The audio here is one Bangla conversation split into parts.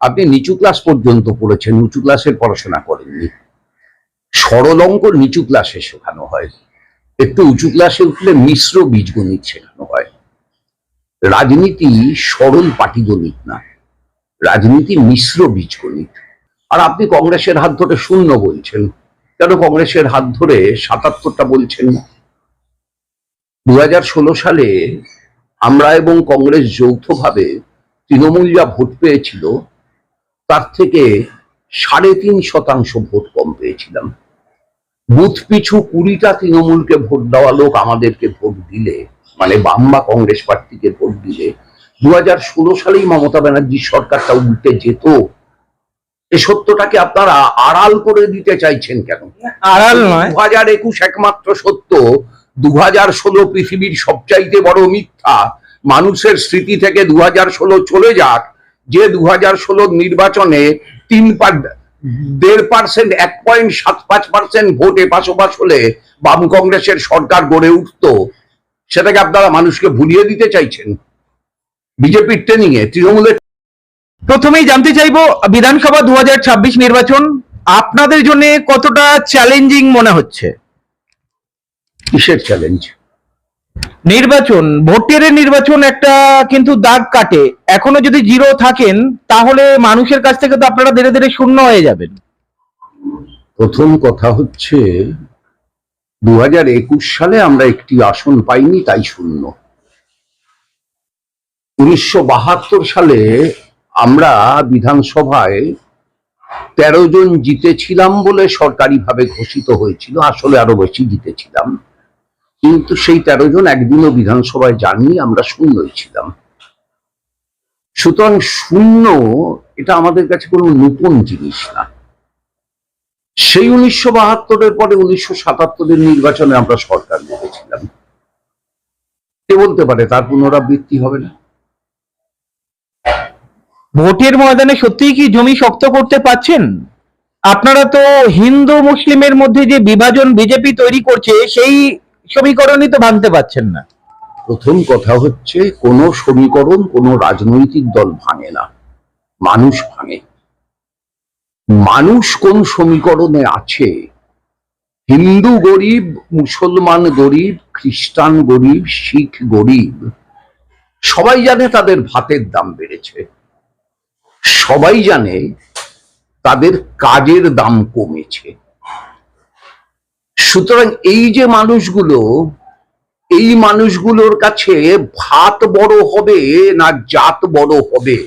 আপনি নিচু ক্লাস পর্যন্ত পড়েছেন, উঁচু ক্লাসের পড়াশোনা করেননি। সরল অঙ্ক নিচু ক্লাসে শেখানো হয়। একটু উঁচু ক্লাসে উঠলে মিশ্র বীজগণিত শেখানো হয়। রাজনীতি সরল পাটিগণিত না। রাজনীতি মিশ্র বীজগণিত। আর আপনি কংগ্রেসের হাত ধরে শূন্য বলছেন। কেন কংগ্রেসের হাত ধরে সাতাত্তরটা বলছেন না? দু সালে আমরা এবং কংগ্রেস যৌথভাবে তৃণমূল যা ভোট পেয়েছিল তার থেকে সাড়ে তিন শতাংশ ভোট কম পেয়েছিলাম। বুথ পিছু কুড়িটা তৃণমূলকে ভোট দেওয়া লোক আমাদেরকে ভোট দিলে মানে বাম বা কংগ্রেস পার্টিকে ভোট দিলে দু হাজার ষোলো সালেই মমতা ব্যানার্জির সরকারটা উল্টে যেত। এ সত্যটাকে আপনারা আড়াল করে দিতে চাইছেন কেন? আড়াল নয়। দু হাজার একুশ একমাত্র সত্য দু হাজার ষোলো পৃথিবীর সবচাইতে বড় মিথ্যা। মানুষের স্মৃতি থেকে দু হাজার ষোলো চলে যাক যে দু হাজার ষোলোর নির্বাচনে তিন পার দেড় পার্সেন্ট এক পয়েন্ট সাত পাঁচ পার্সেন্ট ভোটে পাশোপাশ হলে বাম কংগ্রেসের সরকার গড়ে উঠতো। সেটাকে আপনারা মানুষকে ভুলিয়ে দিতে চাইছেন। বিজেপির ট্রেনিং এ তৃণমূলের প্রথমেই জানতে চাইব বিধানসভা দু হাজার ছাব্বিশ নির্বাচন আপনাদের জন্য কতটা চ্যালেঞ্জিং মনে হচ্ছে? কিসের চ্যালেঞ্জ নির্বাচন, ভোটের নির্বাচন একটা কিন্তু দাগ কাটে। এখনও যদি জিরো থাকেন, তাহলে মানুষের কাছ থেকে তো আপনারা ধীরে ধীরে শূন্য হয়ে যাবেন। প্রথম কথা হচ্ছে দু হাজার একুশ সালে আমরা একটি আসন পাইনি, তাই শূন্য। উনিশশো সালে আমরা বিধানসভায় তেরো জন জিতেছিলাম বলে সরকারিভাবে ঘোষিত হয়েছিল, আসলে আরও বেশি জিতেছিলাম। কিন্তু সেই তেরো জন একদিনও বিধানসভায় যাননি, আমরা শূন্যই ছিলাম। সুতরাং শূন্য, এটা আমাদের কাছে কোনো নতুন জিনিস না। সেই উনিশশো বাহাত্তরের পরে উনিশশো সাতাত্তরের নির্বাচনে আমরা সরকার গড়েছিলাম কে বলতে পারে, তার পুনরাবৃত্তি হবে না? ভোটের ময়দানে সত্যিই কি জমি শক্ত করতে পাচ্ছেন আপনারা তো হিন্দু মুসলিমের মধ্যে যে বিভাজন বিজেপি তৈরি করছে, সেই সমীকরণই তো ভাঙতে পাচ্ছেন না। প্রথম কথা হচ্ছে, কোনো সমীকরণ, কোনো রাজনৈতিক দল ভাঙে না। মানুষ ভাঙে। মানুষ কোন সমীকরণে আছে? হিন্দু গরিব, মুসলমান গরিব, খ্রিস্টান গরিব, শিখ গরিব, সবাই জানে তাদের ভাতের দাম বেড়েছে। সবাই জানে তাদের কাজের দাম কমেছে। সুতরাং এই যে মানুষগুলো, এই মানুষগুলোর কাছে ভাত বড় হবে না জাত বড় হবে?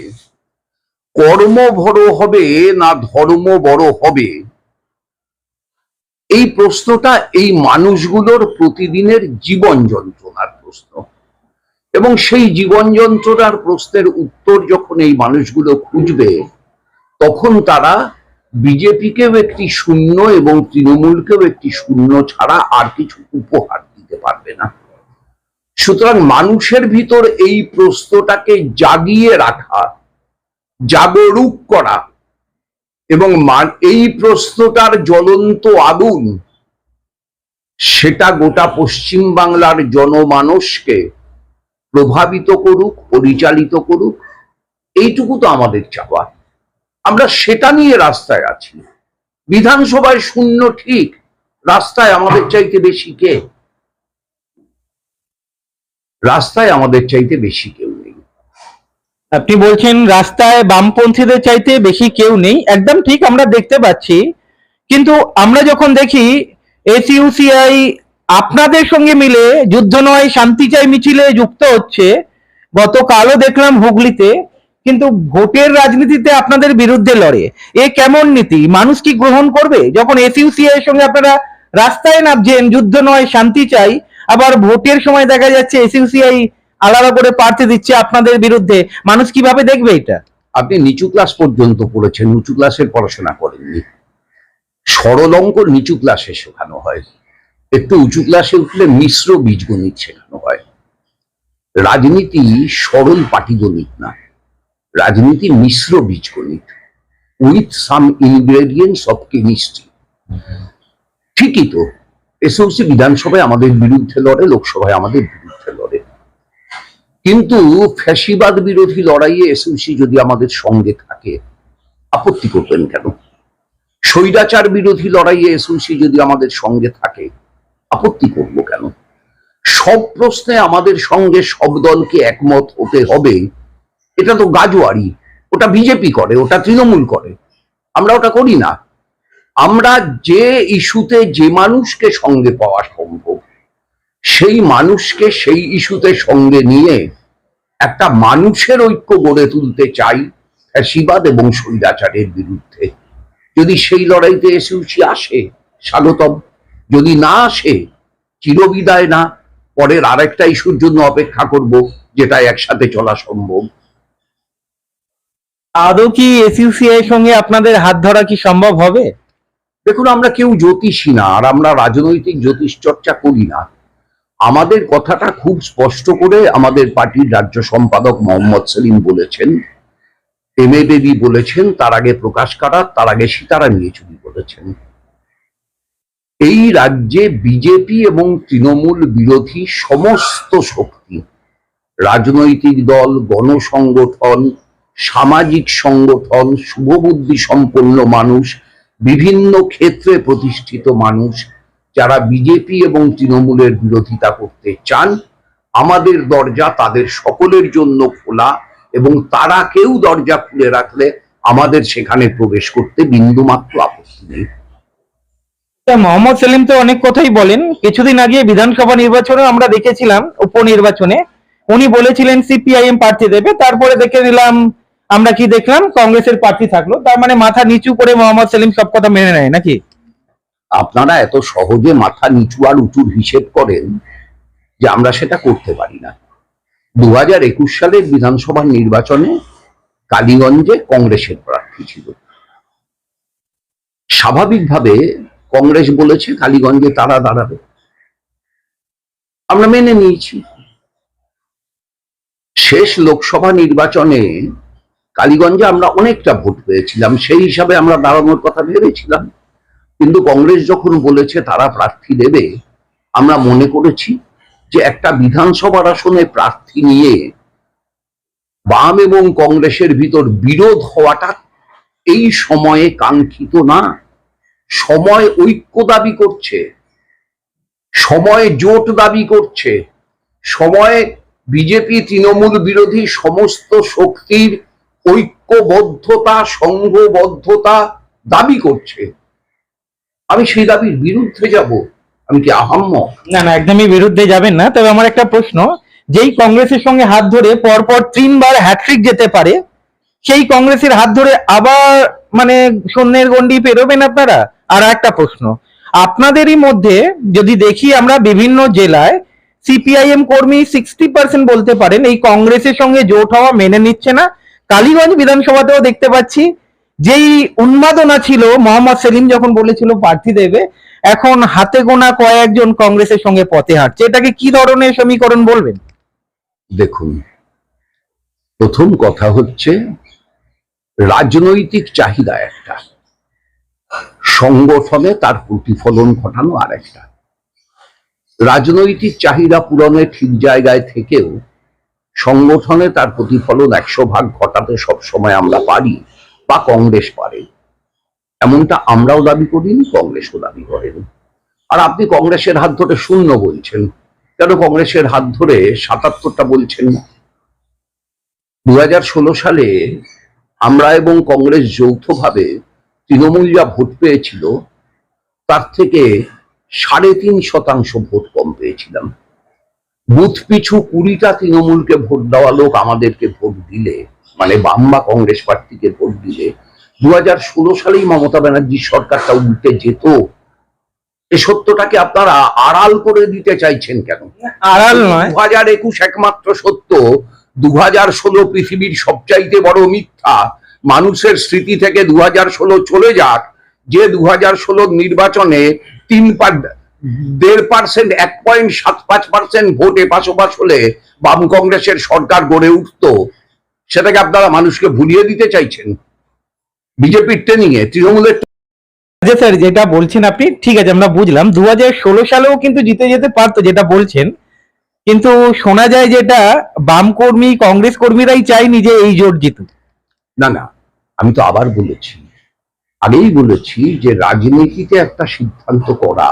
কর্ম বড় হবে না ধর্ম বড় হবে? এই প্রশ্নটা এই মানুষগুলোর প্রতিদিনের জীবন যন্ত্রণার প্রশ্ন। এবং সেই জীবন যন্ত্রণার প্রশ্নের উত্তর যখন এই মানুষগুলো খুঁজবে, তখন তারা বিজেপিকেও একটি শূন্য এবং তৃণমূলকেও একটি শূন্য ছাড়া আর কিছু উপহার দিতে পারবে না। সুতরাং মানুষের ভিতর এই প্রশ্নটাকে জাগিয়ে রাখা, জাগরুক করা এবং এই প্রশ্নটার জ্বলন্ত আগুন, সেটা গোটা পশ্চিম বাংলার জনমানসকে প্রভাবিত করুক, পরিচালিত করুক, এইটুকু তো আমাদের চাওয়া। আমরা সেটা নিয়ে রাস্তায় আছি। বিধানসভায় শূন্য ঠিক, রাস্তায় আমাদের চাইতে বেশি কে? রাস্তায় আমাদের চাইতে বেশি কেউ নেই। আপনি বলছেন রাস্তায় বামপন্থীদের চাইতে বেশি কেউ নেই, একদম ঠিক আমরা দেখতে পাচ্ছি। কিন্তু আমরা যখন দেখি এসইউসিআই আপনাদের সঙ্গে মিলে যুদ্ধ নয়, শান্তি চাই মিছিলে যুক্ত হচ্ছে, গতকালও দেখলাম হুগলিতে কিন্তু ভোটের রাজনীতিতে আপনাদের বিরুদ্ধে লড়ে। এ কেমন নীতি? মানুষ কি গ্রহণ করবে? যখন এসইউসিআই এর সঙ্গে আপনারা রাস্তায় নামছেন, যুদ্ধ নয়, শান্তি চাই, আবার ভোটের সময় দেখা যাচ্ছে এসইউসিআই আলাদা করে প্রার্থী দিচ্ছে আপনাদের বিরুদ্ধে। মানুষ কীভাবে দেখবে এটা? আপনি নিচু ক্লাস পর্যন্ত পড়েছেন, উঁচু ক্লাসের পড়াশোনা করেননি। সরল অঙ্ক নিচু ক্লাসে শেখানো হয়। একটু উঁচু ক্লাসে উঠলে মিশ্র বীজগণিত শেখানো হয়। রাজনীতি সরল পাটিগণিত না। রাজনীতি মিশ্র বীজগণিত with some ingredients of chemistry ঠিকই তো, এসওসি বিধানসভায় আমাদের বিরুদ্ধে লড়ে, লোকসভায় আমাদের বিরুদ্ধে লড়ে। কিন্তু ফ্যাসিবাদ বিরোধী লড়াইয়ে এসওসি যদি আমাদের সঙ্গে থাকে, আপত্তি করবেন কেন? স্বৈরাচার বিরোধী লড়াইয়ে এসওসি যদি আমাদের সঙ্গে থাকে, আপত্তি করব কেন? সব প্রশ্নে আমাদের সঙ্গে সব দলকে একমত হতে হবে এটা তো গাজোয়ারি, ওটা বিজেপি করে, ওটা তৃণমূল করে। আমরা ওটা করি না। আমরা যে ইস্যুতে যে মানুষকে সঙ্গে পাওয়া সম্ভব, সেই মানুষকে সেই ইস্যুতে সঙ্গে নিয়ে একটা মানুষের ঐক্য গড়ে তুলতে চাই ফ্যাসিবাদ এবং স্বৈরাচারের বিরুদ্ধে। যদি সেই লড়াইতে এসিউসি আসে, স্বাগতম। যদি না আসে, চিরবিদায় না। পরের আরেকটা ইস্যুর জন্য অপেক্ষা করব, যেটা একসাথে চলা সম্ভব। আদৌ কি এসইউসিআই এর সঙ্গে আপনাদের হাত ধরা কি সম্ভব হবে? দেখুন, আমরা কেউ জ্যোতিষী না, আর আমরা রাজনৈতিক জ্যোতিষ চর্চা করি না। আমাদের কথাটা খুব স্পষ্ট করে আমাদের পার্টির রাজ্য সম্পাদক মোহাম্মদ সেলিম বলেছেন। এম এ দেবী বলেছেন, তার আগে প্রকাশ কারাত তার আগে সীতারাম ইয়েচুরি বলেছেন। এই রাজ্যে বিজেপি এবং তৃণমূল বিরোধী সমস্ত শক্তি, রাজনৈতিক দল, গণসংগঠন সামাজিক সংগঠন, শুভবুদ্ধি সম্পন্ন মানুষ, বিভিন্ন ক্ষেত্রে প্রতিষ্ঠিত মানুষ, যারা বিজেপি এবং তৃণমূলের বিরোধিতা করতে চান, আমাদের দরজা তাদের সকলের জন্য খোলা এবং তারা কেউ দরজা খুলে রাখলে আমাদের সেখানে প্রবেশ করতে বিন্দুমাত্র আপত্তি নেই। মোহাম্মদ সেলিম তো অনেক কথাই বলেন। কিছুদিন আগে বিধানসভা নির্বাচনে আমরা দেখেছিলাম, উপনির্বাচনে। উনি বলেছিলেন, সিপিআইএম প্রার্থী দেবে। তারপরে দেখে নিলাম আমরা কি দেখলাম? কংগ্রেসের প্রার্থী থাকল। তার মানে মাথা নিচু করে মোহাম্মদ সেলিম সব কথা মেনে নেয়, নাকি? আপনারা এত সহজে মাথা নিচু আর উঁচুর হিসেব করেন যে আমরা সেটা করতে পারি না। দু হাজার একুশ সালের বিধানসভা নির্বাচনে কালীগঞ্জে কংগ্রেসের প্রার্থী ছিল। স্বাভাবিকভাবে কংগ্রেস বলেছে, কালীগঞ্জে তারা দাঁড়াবে। আমরা মেনে নিয়েছি। শেষ লোকসভা নির্বাচনে কালীগঞ্জে আমরা অনেকটা ভোট পেয়েছিলাম, সেই হিসাবে আমরা দাঁড়ানোর কথা ভেবেছিলাম। কিন্তু কংগ্রেস যখন বলেছে তারা প্রার্থী দেবে, আমরা মনে করেছি যে একটা বিধানসভার আসনে প্রার্থী নিয়ে বাম এবং কংগ্রেসের ভিতর বিরোধ হওয়াটা এই সময়ে কাঙ্ক্ষিত না। সময় ঐক্য দাবি করছে, সময় জোট দাবি করছে, সময় বিজেপি, তৃণমূল বিরোধী সমস্ত শক্তির ঐক্যবদ্ধতা, সংঘবদ্ধতা দাবি করছে। আমি সেই দাবির বিরুদ্ধে যাব, আমি কি আহাম্মক? না না, একদমই বিরুদ্ধে যাবেন না, তবে আমার একটা প্রশ্ন, যেই কংগ্রেসের সঙ্গে হাত ধরে পরপর তিনবার হ্যাট্রিক যেতে পারে, সেই কংগ্রেসের হাত ধরে আবার মানে শূন্যের গন্ডি পেরোবেন আপনারা? আর একটা প্রশ্ন, আপনাদেরই মধ্যে যদি দেখি আমরা বিভিন্ন জেলায় সিপিআইএম কর্মী সিক্সটি পার্সেন্ট বলতে পারেন, এই কংগ্রেসের সঙ্গে জোট হওয়া মেনে নিচ্ছে না কালীগঞ্জ বিধানসভাতেও দেখতে পাচ্ছি, যেই উন্মাদনা ছিল, মোহাম্মদ সেলিম যখন বলেছিল প্রার্থী দেবে, এখন হাতে গোনা কয়েকজন কংগ্রেসের সঙ্গে পথে হাঁটছে। এটাকে কি ধরনের সমীকরণ বলবেন? দেখুন, প্রথম কথা হচ্ছে, রাজনৈতিক চাহিদা একটা। সংগঠনে তার প্রতিফলন ঘটানো আর একটা রাজনৈতিক চাহিদা পূরণে ঠিক জায়গায় থেকেও সংগঠনে তার প্রতিফলন একশো ভাগ ঘটাতে সবসময় আমরা পারি বা কংগ্রেস পারে। এমনটা আমরাও দাবি করিনি, কংগ্রেসও দাবি করেন। আর আপনি কংগ্রেসের হাত ধরে শূন্য বলছেন। কেন কংগ্রেসের হাত ধরে সাতাত্তরটা বলছেন? দু সালে আমরা এবং কংগ্রেস যৌথভাবে তৃণমূল যা ভোট পেয়েছিল, তার থেকে সাড়ে তিন শতাংশ ভোট কম পেয়েছিলাম। বুথ পিছু কুড়িটা তৃণমূলকে ভোট দেওয়া লোক আমাদেরকে ভোট দিলে মানে বাম বা কংগ্রেস প্রার্থীকে ভোট দিলে দু হাজার ষোলো সালেই মমতা ব্যানার্জির সরকারটা উল্টে যেত। এ সত্যটাকে আপনারা আড়াল করে দিতে চাইছেন কেন? আড়াল নয়। দু হাজার একুশ একমাত্র সত্য দু হাজার ষোলো পৃথিবীর সবচাইতে বড় মিথ্যা মানুষের স্মৃতি থেকে দু হাজার ষোলো চলে যাক যে দু হাজার ষোলোর নির্বাচনে তিন পার দেড় পার্সেন্ট এক পয়েন্ট সাত পাঁচ পার্সেন্ট ভোটে পাশোপাশ হলে বাম কংগ্রেসের সরকার গড়ে উঠতো সেটাকে আপনারা মানুষকে ভুলিয়ে দিতে চাইছেন। বিজেপির ট্রেনিং এ তৃণমূলের আচ্ছা স্যার যেটা বলছেন আপনি ঠিক আছে আমরা বুঝলাম। দু হাজার ষোলো সালেও কিন্তু জিতে যেতে পারতো যেটা বলছেন কিন্তু শোনা যায় যেটা বাম কর্মী কংগ্রেস কর্মীরাই চায়নি যে এই জোট জিতুক। না না আমি তো আবার বলেছি। আগেই বলেছি যে রাজনীতিতে একটা সিদ্ধান্ত করা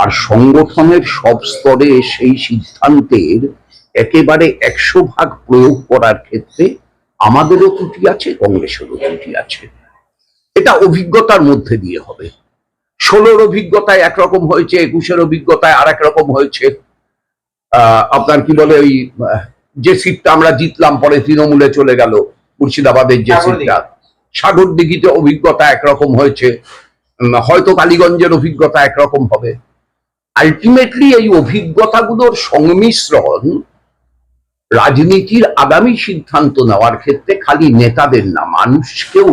আর সংগঠনের সব স্তরে সেই সিদ্ধান্তের একেবারে একশো ভাগ প্রয়োগ করার ক্ষেত্রে আমাদেরও ত্রুটি আছে কংগ্রেসেরও ত্রুটি আছে। এটা অভিজ্ঞতার মধ্যে দিয়ে হবে। ষোলোর অভিজ্ঞতায় একরকম হয়েছে একুশের অভিজ্ঞতায় আর রকম হয়েছে। আহ, আপনার কি বলে ওই যে সিটটা আমরা জিতলাম পরে তৃণমূলে চলে গেল মুর্শিদাবাদের যে। সিটটা। সাগর দিঘিতে অভিজ্ঞতা একরকম হয়েছে। হয়তো কালীগঞ্জের অভিজ্ঞতা একরকম হবে। আলটিমেটলি এই অভিজ্ঞতাগুলোর সংমিশ্রণ রাজনীতির আগামী সিদ্ধান্ত নেওয়ার ক্ষেত্রে খালি নেতাদের না মানুষকেও